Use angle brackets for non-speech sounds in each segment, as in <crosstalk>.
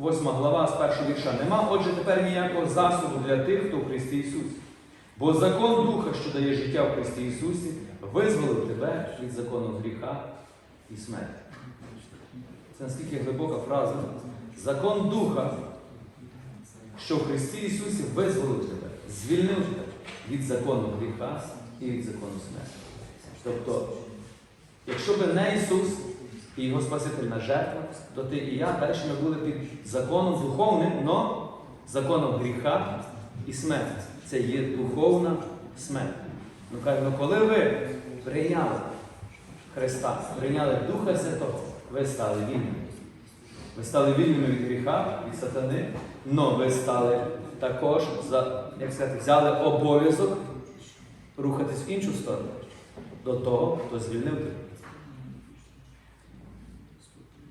8 глава з першого вірша нема, отже, тепер ніякого засобу для тих, хто в Христі Ісусі. Бо закон Духа, що дає життя в Христі Ісусі, визволив тебе від закону гріха і смерті. Це наскільки глибока фраза. Закон Духа, що в Христі Ісусі визволив тебе, звільнив тебе від закону гріха і від закону смерті. Тобто, якщо би не Ісус, і Його Спасительна жертва, то ти і я далі ми були під законом духовним, но законом гріха і смерті. Це є духовна смерть. Ну кажемо, коли ви прийняли Христа, прийняли Духа Святого, ви стали вільними. Ви стали вільними від гріха, від сатани, але ви стали також, як сказати, взяли обов'язок рухатись в іншу сторону до того, хто звільнив тебе.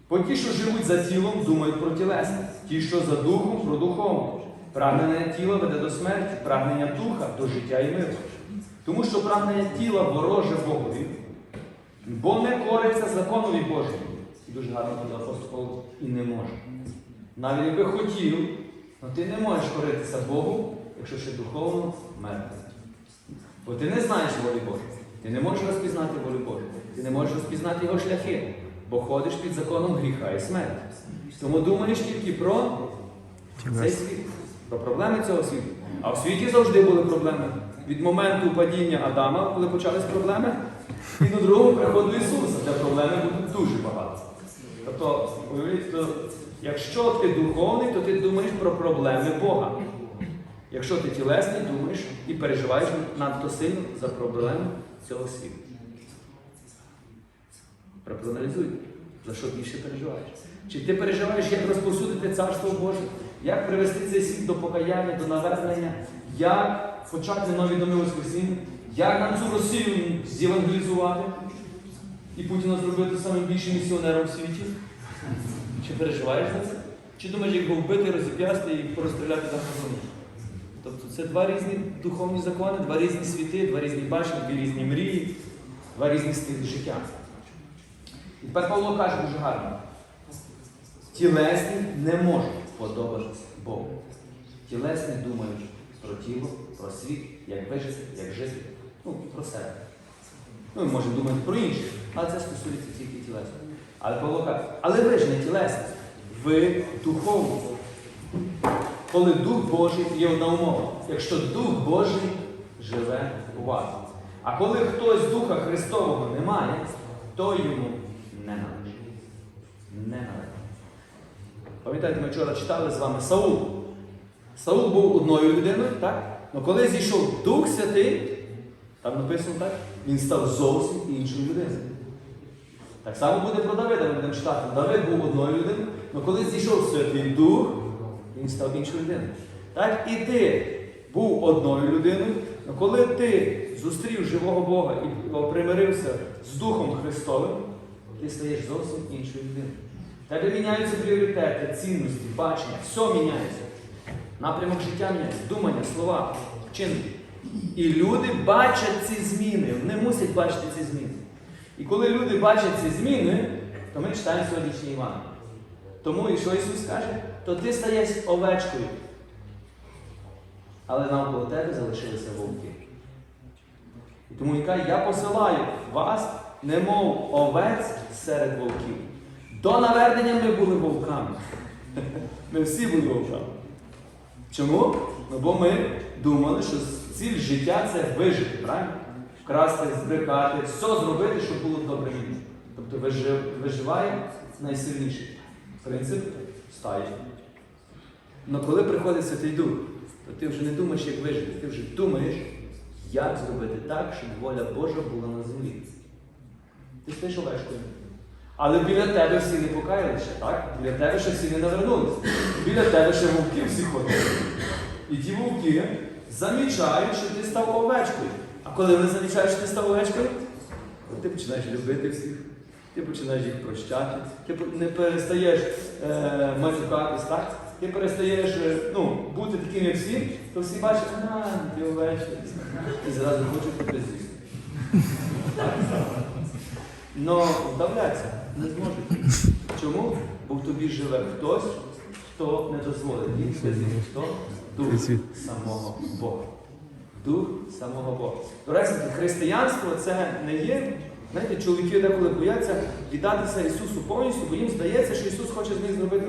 Бо ті, що живуть за тілом, думають про тілесність, ті, що за духом, про духовне. Прагнення тіла веде до смерті, прагнення духа до життя і миру. Тому що прагнення тіла вороже Богові, бо не кориться законові Божому. Дуже гарно тут апостол і не може. Навіть якби хотів, але ти не можеш коритися Богу, якщо ще духовно мертвий. Бо ти не знаєш волі Божої. Ти не можеш розпізнати волю Божу. Ти не можеш розпізнати його шляхи, бо ходиш під законом гріха і смерті. Тому думаєш тільки про цей світ, про проблеми цього світу. А в світі завжди були проблеми. Від моменту падіння Адама, коли почались проблеми, і до другого приходу Ісуса, де проблеми будуть дуже багато. Тобто, уявіть, якщо ти духовний, то ти думаєш про проблеми Бога. Якщо ти тілесний, думаєш і переживаєш надто сильно за проблеми цього світу. Проаналізуй, за що більше переживаєш. Чи ти переживаєш, як розповсюдити Царство Боже, як привести цей світ до покаяння, до навернення, як почати нові доми Воскресіння, як нам цю Росію зєвангелізувати і Путіна зробити самим більшим місіонером в світі? Чи переживаєш за це? Чи думаєш, як його вбити, розіп'ясти і порозстріляти на газоні? Тобто це два різні духовні закони, два різні світи, два різні бачення, дві різні мрії, два різні стилі життя. І тепер Павло каже дуже гарно. Тілесні не можуть подобатися Богу. Тілесні думають про тіло, про світ, як вижити, як жити, ну, про себе. Ну, ми можемо думати про інших, але це стосується тільки тілесних. Але Павло каже, але ви ж не тілесні, ви духовні. Коли Дух Божий є одна умова, якщо Дух Божий живе у вас. А коли хтось Духа Христового не має, то йому не належить. Не належить. Пам'ятаєте, ми вчора читали з вами Саул. Саул був одною людиною, так? Але коли зійшов Дух Святий, там написано так, він став зовсім іншою людиною. Так само буде про Давида, ми будемо читати. Давид був одною людиною, але коли зійшов Святий Дух, він став іншою людиною. Так і ти був одною людиною, але коли ти зустрів живого Бога і примирився з Духом Христовим, ти стаєш зовсім іншою людиною. Тебе міняються пріоритети, цінності, бачення, все міняється. Напрямок життя міняється, думання, слова, вчинки. І люди бачать ці зміни, вони мусять бачити ці зміни. І коли люди бачать ці зміни, то ми читаємо сьогоднішній Іван. Тому і що Ісус каже, то ти стаєш овечкою. Але навколо тебе залишилися вовки. І тому він каже, я посилаю вас, немов овець серед вовків. До навернення ми були вовками. <laughs> Ми всі були вовками. Чому? Ну, бо ми думали, що ціль життя це вижити, правильно? Вкрасти, збрехати, все зробити, щоб було добре життя. Тобто вижив- виживає найсильніший. Принцип стає. Але коли приходить Святий Дух, то ти вже не думаєш, як вижити, ти вже думаєш, як зробити так, щоб воля Божа була на землі. Ти овечкою. Але біля тебе всі не покаялися, так? Біля тебе ще всі не навернулися. Біля тебе ще вовки всі ходять. І ті вовки замічають, що ти став овечкою. А коли вони замічають, що ти став овечкою, ти починаєш любити всіх, ти починаєш їх прощати, ти не перестаєш е, матюкатись, так? ти перестаєш е, ну, бути таким, як всі, то всі бачать, а, ти овечка. І зразу хочуть тебе з'їсти. Но вдавляться не зможуть. Чому? Бо в тобі живе хтось, хто не дозволить їм тебе. Хто? Дух самого Бога. Дух самого Бога. До речі, християнство це не є. Знаєте, чоловіки деколи бояться віддатися Ісусу повністю, бо їм здається, що Ісус хоче з них зробити.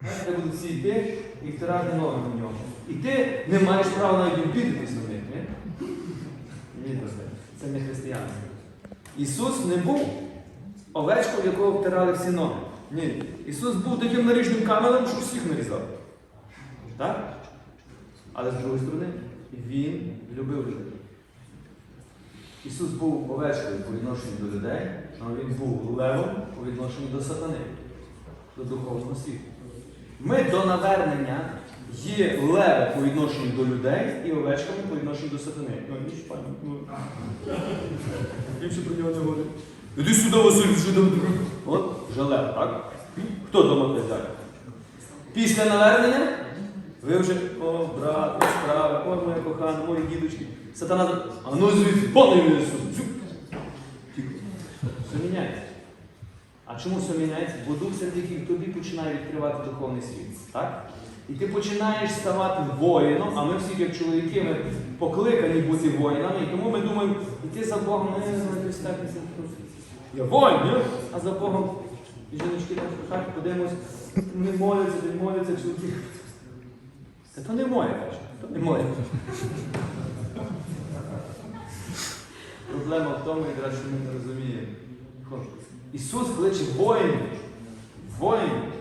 Знаєте, де будуть всі йти і втирати ноги на нього. І ти не маєш права навіть обідатись на них. Ні? Ні, це не християнство. Ісус не був овечкою, в якого втирали всі ноги. Ні. Ісус був таким наріжним камелем, що всіх нарізав. Так? Але з другої сторони, Він любив людей. Ісус був овечкою по відношенню до людей, але Він був левом по відношенню до сатани, до духовного світу. Ми до навернення є леви по відношенню до людей і овечками по відношенню до сатани. Ну, ніч, пані, ну, більше про нього не говорить. Іди сюди, Василь, сюди. От, вже лев, так? Хто дома хазяїн? Після навернення ви вже, о, брат, о, справа, о, моя кохана, мої дідочки. Сатана, а ну звідси, Ісус. Дзю. Тихо. Все міняється. А чому все міняється? Бо Дух Святий тобі починає відкривати духовний світ. Так? І ти починаєш ставати воїном, а ми всі, як чоловіки, ми покликані бути воїнами, і тому ми думаємо, іти за Богом, не так, я воїн, а за Богом і жіночки там в подивимось, не моляться, не моляться чоловіки. Та то не моє, то не моє. Проблема в тому, якраз, що ми не розуміємо. Ісус кличе воїнів. Воїнів.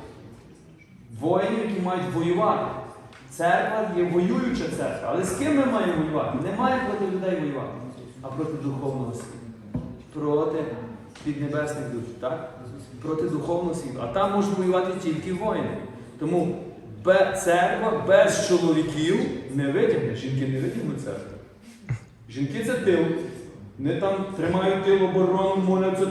Воїнів, які мають воювати. Церква є воююча церква. Але з ким ми маємо воювати? Не маємо проти людей воювати, а проти духовного світу. Проти піднебесних духів, так? Проти духовного світу. А там можуть воювати тільки воїни. Тому церква без чоловіків не витягне. Жінки не витягнуть церкву. Жінки це тил. Вони там тримають тил оборону, моляться.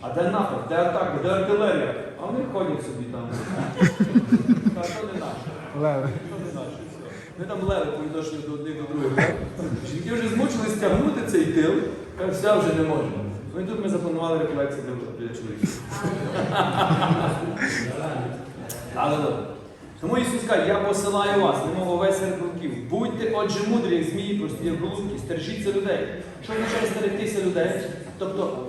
А де напад, де атака, де артилерія? А вони ходять собі там. Та то не наше. Леви. Ми там леви по відношенню до одних до других. так? Жінки вже змучились тягнути цей тил, кажуть, все вже не можемо. Ну і тут ми запланували реколекцію для, для чоловіків. Але добре. Тому Ісус каже, я посилаю вас, немов овець серед вовків. Будьте, отже, мудрі, як змії, прості, як голубки, стережіться людей. Що означає стерегтися людей? Тобто,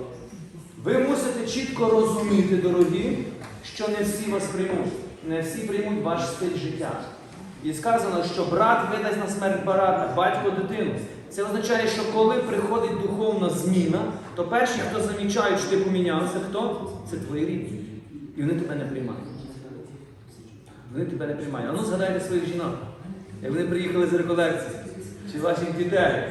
ви мусите чітко розуміти, дорогі, що не всі вас приймуть, не всі приймуть ваш стиль життя. І сказано, що брат видасть на смерть брата, батько дитину. Це означає, що коли приходить духовна зміна, то перші, хто замічають, що ти помінявся, хто? Це твої рідні. І вони тебе не приймають. Вони тебе не приймають. А ну згадайте своїх жінок. Як вони приїхали з реколекції, чи ваших дітей,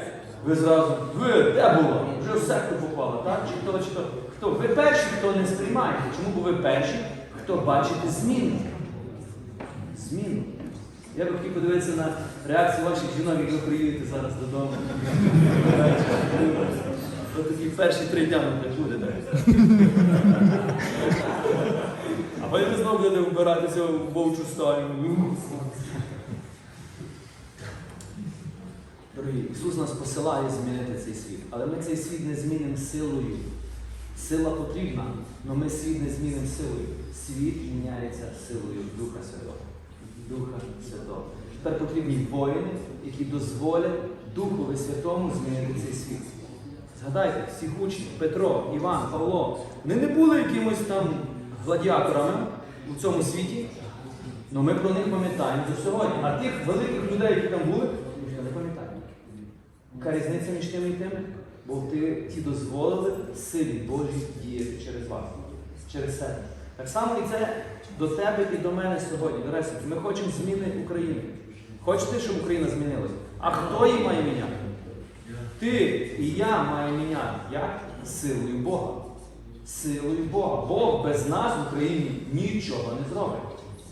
ви зразу, ви де було? Вже в секту попало, так? Чи хто, чи хто? Хто? Ви перші, хто не сприймаєте. Чому бо ви перші, хто бачите зміну? Зміну. Я би хотів подивитися на реакцію ваших жінок, як ви приїдете зараз додому. Ось такі перші три дня не буде. А потім знову будете вбиратися в вовчу стаю. Дорогі, Ісус нас посилає змінити цей світ. Але ми цей світ не змінимо силою. Сила потрібна, але ми світ не змінимо силою. Світ міняється силою Духа Святого. Духа Святого. Тепер потрібні воїни, які дозволять Духові Святому змінити цей світ. Згадайте, всіх учнів, Петро, Іван, Павло, вони не були якимось там гладіаторами у цьому світі, але ми про них пам'ятаємо до сьогодні. А тих великих людей, які там були, ніхто не пам'ятає. Яка різниця між тими і тими? Бо ти, ті дозволили силі Божій діяти через вас, через себе. Так само і це до тебе і до мене сьогодні. До речі, ми хочемо зміни України. Хочете, щоб Україна змінилася? А хто її має міняти? Ти і я маємо міняти. Як? Силою Бога. Силою Бога. Бог без нас в Україні нічого не зробить.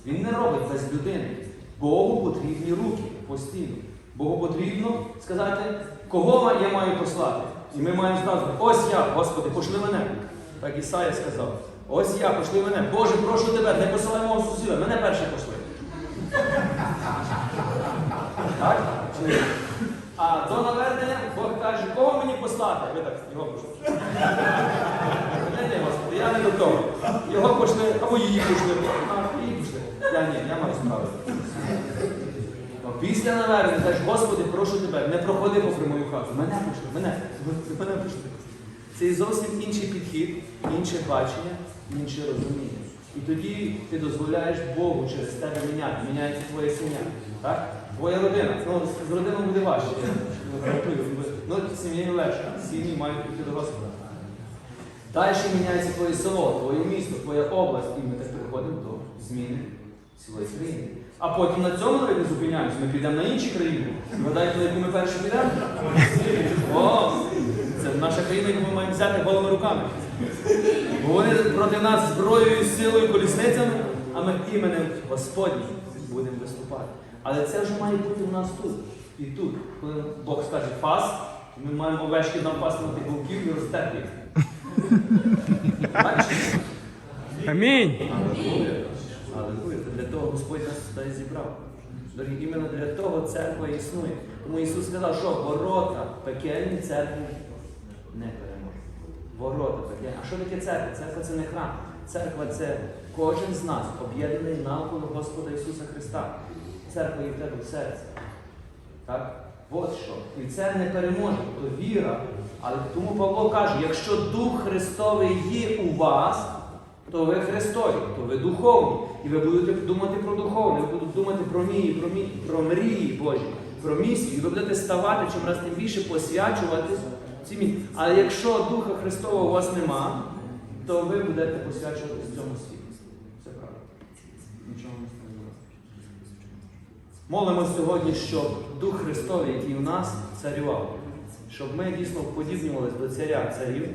Він не робить без людини. Богу потрібні руки постійно. Богу потрібно сказати, кого я маю послати. І ми маємо сказати, ось я, Господи, пошли мене. Так Ісая сказав. Ось я, пошли мене. Боже, прошу тебе, не посилай мого сусіда, мене перше пошли. Так? А до навернення Бог каже, кого мені послати? Ви так, його пошли. Мене ні, Господи, я не до того. Його пошли, або її пошли. А, її пошли. Я ні, я маю справу. Після навернення кажеш, Господи, прошу тебе, не проходи попри мою хату. Мене пошли, мене, мене пошли. Це зовсім інший підхід, інше бачення, інше розуміння. І тоді ти дозволяєш Богу через тебе міняти, міняється твоя сім'я. Так? Твоя родина. Ну, з родиною буде важче. Ну, з сім'єю легше. Сім'ї мають прийти до Господа. Далі міняється твоє село, твоє місто, твоя область, і ми так приходимо до зміни цілої країни. А потім на цьому не зупиняємося, ми підемо на інші країни. Вгадаєте, на яку ми перші підемо? О, це наша країна, яку ми маємо взяти голими руками. Бо вони проти нас зброєю, силою, колісницями, а ми іменем Господнім будемо виступати. Але це вже має бути у нас тут і тут. Коли Бог скаже фас, ми маємо овечки нам пасти на тих вовків і розтерти їх. Амінь. Аллилуйя. Для того Господь нас сюди зібрав. Дорогі, іменно для того церква існує. Тому Ісус сказав, що ворота пекельні церкви не переможуть. Ворота. А що таке церква? Церква це не храм. Церква це кожен з нас об'єднаний навколо Господа Ісуса Христа. Церква є в тебе в серці. Так? От що. І це не переможе, то віра. Але тому Павло каже, якщо Дух Христовий є у вас, то ви Христові, то ви духовні. І ви будете думати про духовне, ви будете думати про мрії, про, мі... про мрії Божі, про місію. І ви будете ставати чим раз тим більше посвячувати ці. Але якщо Духа Христового у вас нема, то ви будете посвячувати цьому світу. Це правда. Молимо сьогодні, щоб Дух Христовий, який у нас, царював, щоб ми дійсно подібнювалися до царя царів,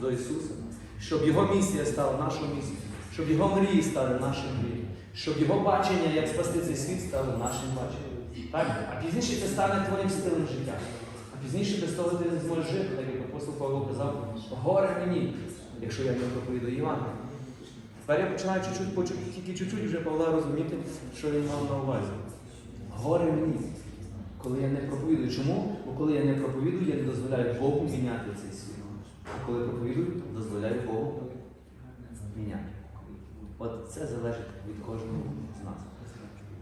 до Ісуса, щоб Його місія стала нашою місією, щоб Його мрії стали нашими мріями, щоб Його бачення, як спасти цей світ, стало нашим баченням. Так? А пізніше це стане твоїм стилем життя. Пізніше без того ти не зможеш жити, так як апостол Павло казав, горе мені, якщо я не проповідую Євангелія. Тепер я починаю чуть-чуть, тільки чуть-чуть вже Павла розуміти, що він мав на увазі. Горе мені, коли я не проповідую. Чому? Бо коли я не проповідую, я не дозволяю Богу міняти цей світ. А коли проповідую, дозволяю Богу міняти. От це залежить від кожного з нас.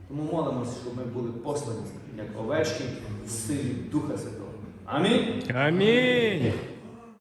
Тому молимося, щоб ми були послані, як овечки в силі Духа Святого. Амінь. Амінь.